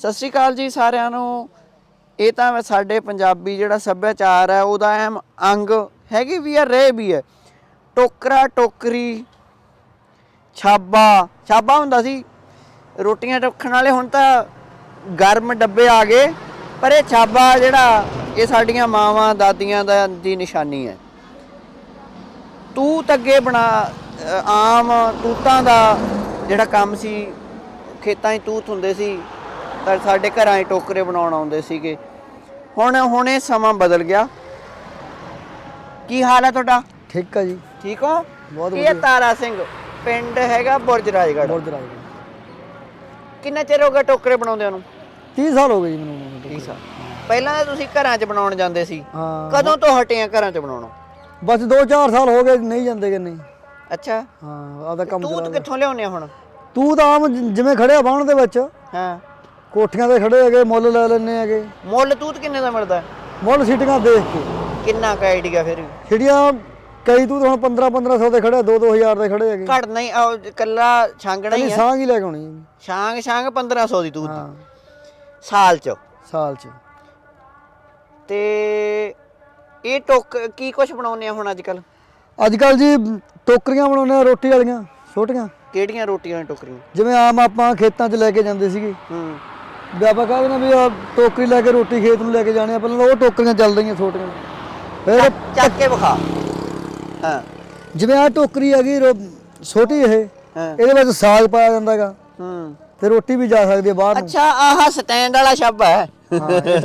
ਸਤਿ ਸ਼੍ਰੀ ਅਕਾਲ ਜੀ ਸਾਰਿਆਂ ਨੂੰ। ਇਹ ਤਾਂ ਸਾਡੇ ਪੰਜਾਬੀ ਜਿਹੜਾ ਸੱਭਿਆਚਾਰ ਹੈ, ਉਹਦਾ ਅਹਿਮ ਅੰਗ ਹੈਗੀ ਵੀ ਹੈ ਰਹੇ ਵੀ ਹੈ। ਟੋਕਰਾ, ਟੋਕਰੀ, ਛਾਬਾ ਛਾਬਾ ਹੁੰਦਾ ਸੀ। ਰੋਟੀਆਂ ਰੱਖਣ ਵਾਲੇ ਹੁਣ ਤਾਂ ਗਰਮ ਡੱਬੇ ਆ ਗਏ, ਪਰ ਇਹ ਛਾਬਾ ਜਿਹੜਾ, ਇਹ ਸਾਡੀਆਂ ਮਾਵਾਂ, ਦਾਦੀਆਂ ਦਾ ਦੀ ਨਿਸ਼ਾਨੀ ਹੈ। ਤੂਤ ਅੱਗੇ ਬਣਾ ਆਮ ਤੂਤਾਂ ਦਾ ਜਿਹੜਾ ਕੰਮ ਸੀ, ਖੇਤਾਂ 'ਚ ਤੂਤ ਹੁੰਦੇ ਸੀ ਤਾਂ ਸਾਡੇ ਘਰਾਂ 'ਚ ਟੋਕਰੇ ਬਣਾਉਣ ਆਉਂਦੇ ਸੀਗੇ। ਹੁਣ ਹੁਣ ਇਹ ਸਮਾਂ ਬਦਲ ਗਿਆ। ਕੀ ਹਾਲ ਹੈ ਤੁਹਾਡਾ? ਠੀਕ ਆ ਜੀ। ਠੀਕ ਹੋ? ਬਹੁਤ ਇਹ ਤਾਰਾ ਸਿੰਘ? ਪਿੰਡ ਹੈਗਾ ਬੁਰਜ ਰਾਜਗੜ੍ਹ। ਬੁਰਜ ਰਾਜ ਕਿੰਨਾ ਚਿਰ ਹੋ ਗਿਆ ਟੋਕਰੇ ਬਣਾਉਂਦਿਆਂ ਨੂੰ? 30 ਸਾਲ ਹੋ ਗਏ ਜੀ ਮੈਨੂੰ 30 ਸਾਲ। ਪਹਿਲਾਂ ਤਾਂ ਤੁਸੀਂ ਘਰਾਂ 'ਚ ਬਣਾਉਣ ਜਾਂਦੇ ਸੀ। ਹਾਂ। ਕਦੋਂ ਤੋਂ ਹਟੇ ਆ ਘਰਾਂ 'ਚ ਬਣਾਉਣੋਂ? ਬਸ 2-4 ਸਾਲ ਹੋ ਗਏ ਨਹੀਂ ਜਾਂਦੇ ਕਿ ਨਹੀਂ। ਅੱਛਾ। ਹਾਂ ਆਦਾ ਕੰਮ ਤੂਤ ਚਲਾ ਕਿੱਥੋਂ ਲਿਆਉਂਦੇ ਆ ਹੁਣ? ਤੂੰ ਤਾਂ ਆਮ ਜਿਵੇਂ ਖੜਿਆ ਬਾਣ ਦੇ ਵਿੱਚ। ਹਾਂ। ਕੋਠੀਆਂ ਤੇ ਖੜੇ ਹੈਗੇ ਮੁੱਲ ਲੈ ਲੈਣੇ ਹੈਗੇ। ਮੁੱਲ ਤੂਤ ਕਿੰਨੇ ਦਾ ਮਿਲਦਾ? ਮੁੱਲ ਸੀਟੀਆਂ ਦੇਖ ਕੇ। ਕਿੰਨਾ ਕੁ ਆਈਡੀਆ ਫਿਰ? ਜਿਹੜੀਆਂ ਕਈ ਤੂੰ ਹੁਣ 15-1500 ਦੇ ਖੜੇ 2-2000 ਦੇ ਖੜੇ ਹੈਗੇ। ਘੱਟ ਨਹੀਂ ਉਹ ਕੱਲਾ ਛਾਂਗਣਾ ਹੀ ਨਹੀਂ ਆ। ਸਾਂਗ ਹੀ ਲੈ ਕੇ ਆਉਣੀ ਹੈ। ਛਾਂਗ ਛਾਂਗ 1500 ਦੀ ਤੂਤ ਸਾਲ ਚ। ਸਾਲ ਚ। ਤੇ ਇਹ ਟੋਕ ਕੀ ਕੁਝ ਬਣਾਉਂਦੇ ਆ ਹੁਣ ਅੱਜ ਕੱਲ ਅੱਜ ਕੱਲ ਜੀ ਟੋਕਰੀਆਂ ਬਣਾਉਂਦੇ ਆ ਰੋਟੀ ਵਾਲੀਆਂ ਛੋਟੀਆਂ। ਕਿਹੜੀਆਂ ਰੋਟੀਆਂ ਟੋਕਰੀਆਂ? ਜਿਵੇਂ ਆਮ ਆਪਾਂ ਖੇਤਾਂ 'ਚ ਲੈ ਕੇ ਜਾਂਦੇ ਸੀਗੇ। ਹੂੰ। ਵੀ ਆਪਾਂ ਕਹਿੰਦੇ ਨਾ ਵੀ ਆ ਟੋਕਰੀ ਲੈ ਕੇ ਰੋਟੀ ਖੇਤ ਨੂੰ ਲੈ ਕੇ ਜਾਣੇ ਆ ਪਹਿਲਾਂ ਉਹ ਟੋਕਰੀਆਂ ਚੱਲ ਰਹੀਆਂ ਛੋਟੀਆਂ। ਫਿਰ ਚੱਕ ਕੇ ਵਿਖਾ। ਹਾਂ। ਜਿਵੇਂ ਆ ਟੋਕਰੀ ਹੈਗੀ ਛੋਟੀ ਇਹ ਇਹਦੇ ਵਿੱਚ ਸਾਗ ਪਾਇਆ ਜਾਂਦਾ ਹੈਗਾ। ਹੂੰ। ਤੇ ਰੋਟੀ ਵੀ ਜਾ ਸਕਦੀ ਹੈ ਬਾਹਰ ਨੂੰ। ਅੱਛਾ ਆਹ ਸਟੈਂਡ ਵਾਲਾ ਸ਼ਬ ਹੈ।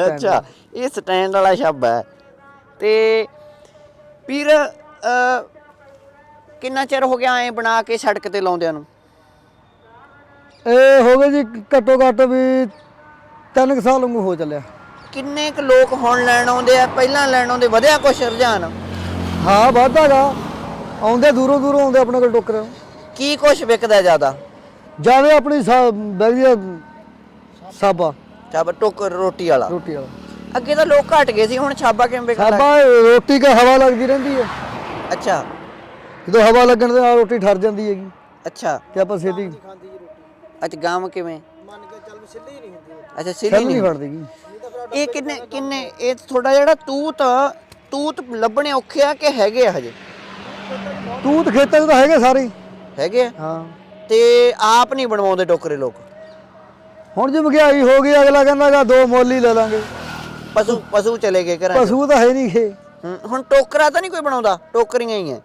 ਅੱਛਾ ਇਹ ਸਟੈਂਡ ਵਾਲਾ ਸ਼ਬ ਹੈ। ਤੇ ਪੀਰ ਕਿੰਨਾ ਚਿਰ ਹੋ ਗਿਆ ਐ ਬਣਾ ਕੇ ਸੜਕ ਤੇ ਲਾਉਂਦਿਆਂ ਨੂੰ? ਇਹ ਹੋ ਗਏ ਜੀ ਘੱਟੋ ਘੱਟ ਵੀ ਤਿੰਨ ਕੁ ਸਾਲ ਵਾਂਗੂ ਹੋ ਚੱਲਿਆ। ਕਿੰਨੇ ਕੁ ਲੋਕ ਹੁਣ ਲੈਣ ਆਉਂਦੇ ਆ? ਪਹਿਲਾਂ ਲੈਣ ਆਉਂਦੇ ਵਧਿਆ ਕੁਛ ਰੁਝਾਨ? ਹਾਂ ਵਾਧਾਗਾ ਆਉਂਦੇ ਦੂਰੋਂ ਦੂਰੋਂ ਆਉਂਦੇ ਆਪਣੇ ਕੋਲ ਟੋਕਰੇ। ਕੀ ਕੁਛ ਵਿਕਦਾ ਜ਼ਿਆਦਾ? ਜ਼ਿਆਦਾ ਆਪਣੀ ਬੈਗੀ ਸਾਬਾ। ਛਾਬਾ ਟੋਕ ਰੋਟੀ ਵਾਲਾ। ਰੋਟੀ ਵਾਲਾ। ਅੱਗੇ ਤਾਂ ਲੋਕ ਘਟ ਗਏ ਸੀ ਹੁਣ ਛਾਬਾ ਕਿਵੇਂ ਵਿਕਦਾ? ਸਾਬਾ ਰੋਟੀ ਕੇ ਹਵਾ ਲੱਗਦੀ ਰਹਿੰਦੀ ਹੈ ਅੱਛਾ। ਜਦੋਂ ਹਵਾ ਲੱਗਣ ਦੇ ਨਾਲ ਰੋਟੀ ਠਰ ਜਾਂਦੀ ਹੈਗੀ। ਅੱਛਾ। ਤੇ ਆਪਾਂ ਛੇਤੀ ਅੱਛਾ ਗਾਮ ਕਿਵੇਂ? ਅੱਛਾ ਸਿੱਲੀ ਨਹੀਂ ਨਹੀਂ ਫੜਦੀਗੀ ਇਹ ਕਿੰਨੇ ਕਿੰਨੇ ਇਹ ਥੋੜਾ ਜਿਹੜਾ ਤੂਤ ਤੂਤ ਲੱਭਣੇ ਔਖੇ ਆ ਕਿ ਹੈਗੇ ਆ ਹਜੇ? ਤੂਤ ਖੇਤਾਂ 'ਚ ਤਾਂ ਹੈਗੇ ਸਾਰੇ ਹੀ। ਹੈਗੇ ਆ? ਹਾਂ। ਤੇ ਆਪ ਨਹੀਂ ਬਣਵਾਉਂਦੇ ਟੋਕਰੇ ਲੋਕ? ਹੁਣ ਜੇ ਮਹਿੰਗਾਈ ਹੋ ਗਈ ਅਗਲਾ ਕਹਿੰਦਾਗਾ ਦੋ ਮੁੱਲ ਹੀ ਲੈ ਲਾਂਗੇ। ਪਸ਼ੂ ਪਸ਼ੂ ਚਲੇ ਗਏ ਘਰਾਂ 'ਚ। ਪਸ਼ੂ ਤਾਂ ਹੈ ਨਹੀਂ ਖੇ ਹੂੰ, ਹੁਣ ਟੋਕਰਾ ਤਾਂ ਨਹੀਂ ਕੋਈ ਬਣਾਉਂਦਾ? ਟੋਕਰੀਆਂ ਹੀ ਆ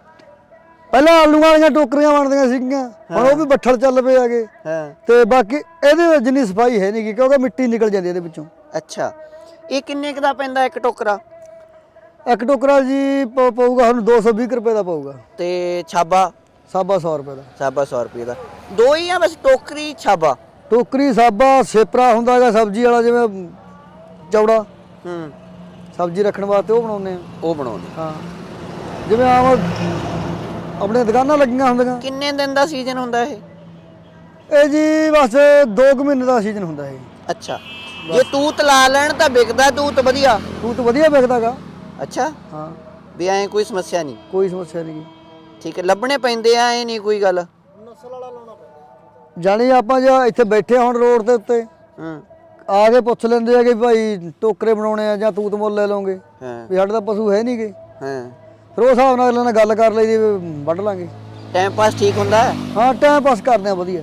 ਪਹਿਲਾਂ ਆਲੂ ਵਾਲੀਆਂ ਟੋਕਰੀਆਂ ਬਣਦੀਆਂ ਸੀਗੀਆਂ ਹੁਣ ਉਹ ਵੀ ਬੱਠਲ ਚੱਲ ਪਏ ਹੈਗੇ। ਹਾਂ। ਤੇ ਬਾਕੀ ਇਹਦੇ ਵਿੱਚ ਜਿੰਨੀ ਸਫ਼ਾਈ ਹੈ ਨਹੀਂ ਕਿਉਂਕਿ ਮਿੱਟੀ ਨਿਕਲ ਜਾਂਦੀ ਇਹਦੇ ਵਿੱਚੋਂ। ਅੱਛਾ। ਇਹ ਕਿੰਨੇ ਕੁ ਦਾ ਪੈਂਦਾ ਇੱਕ ਟੋਕਰਾ? ਇੱਕ ਟੋਕਰਾ ਜੀ ਪ- ਪਊਗਾ ਸਾਨੂੰ 220 ਕੁ ਰੁਪਏ ਦਾ ਪਊਗਾ। ਤੇ ਛਾਬਾ? ਸਾਬਾ 100 ਰੁਪਏ ਦਾ। ਛਾਬਾ 100 ਰੁਪਏ ਦਾ। ਦੋ ਹੀ ਆ ਬਸ ਟੋਕਰੀ ਛਾਬਾ? ਟੋਕਰੀ ਸਾਬਾ ਸੇਪਰਾ ਹੁੰਦਾ ਹੈਗਾ ਸਬਜ਼ੀ ਵਾਲਾ ਜਿਵੇਂ ਚੌੜਾ। ਹੂੰ। ਸਬਜ਼ੀ ਰੱਖਣ ਵਾਸਤੇ ਉਹ ਬਣਾਉਂਦੇ ਆ। ਉਹ ਬਣਾਉਂਦੇ ਹਾਂ। ਜਿਵੇਂ ਆਮ ਆਪਣੇ ਦੁਕਾਨਾਂ ਲੱਗੀਆਂ ਹੁੰਦੀਆਂ। ਕਿੰਨੇ ਦਿਨ ਦਾ ਸੀਜ਼ਨ ਹੁੰਦਾ ਇਹ? ਇਹ ਜੀ ਬਸ 2 ਕੁ ਮਹੀਨੇ ਦਾ ਸੀਜ਼ਨ ਹੁੰਦਾ ਇਹ। ਅੱਛਾ। ਜੇ ਤੂਤ ਲਾ ਲੈਣ ਤਾਂ ਵਿਕਦਾ ਤੂਤ ਵਧੀਆ। ਤੂਤ ਵਧੀਆ ਵਿਕਦਾਗਾ। ਅੱਛਾ। ਹਾਂ। ਵੀ ਐ ਕੋਈ ਸਮੱਸਿਆ ਨਹੀਂ। ਕੋਈ ਸਮੱਸਿਆ ਨਹੀਂ। ਠੀਕ ਹੈ ਲੱਭਣੇ ਪੈਂਦੇ ਆ ਇਹ ਨਹੀਂ ਕੋਈ ਗੱਲ। ਜਾਣੀ ਆਪਾਂ ਜੇ ਇੱਥੇ ਬੈਠੇ ਹਾਂ ਹੁਣ ਰੋਡ ਦੇ ਉੱਤੇ। ਹੂੰ। ਆ ਕੇ ਪੁੱਛ ਲੈਂਦੇ ਆ ਕਿ ਭਾਈ ਟੋਕਰੇ ਬਣਾਉਣੇ ਆ ਜਾਂ ਤੂਤ ਮੁੱਲ ਲੈ ਲਓਗੇ। ਹਾਂ। ਵੀ ਸਾਡੇ ਤਾਂ ਪਸ਼ੂ ਹੈ ਨਹੀਂਗੇ ਹਾਂ। ਫਿਰ ਉਹ ਹਿਸਾਬ ਨਾਲ ਅਗਲੇ ਨਾਲ ਗੱਲ ਕਰ ਲਈਦੀ ਵੀ ਵੱਢ ਲਾਂਗੇ। ਟਾਈਮ ਪਾਸ ਠੀਕ ਹੁੰਦਾ ਹੈ? ਹਾਂ ਟਾਈਮ ਪਾਸ ਕਰਦੇ ਆ ਵਧੀਆ।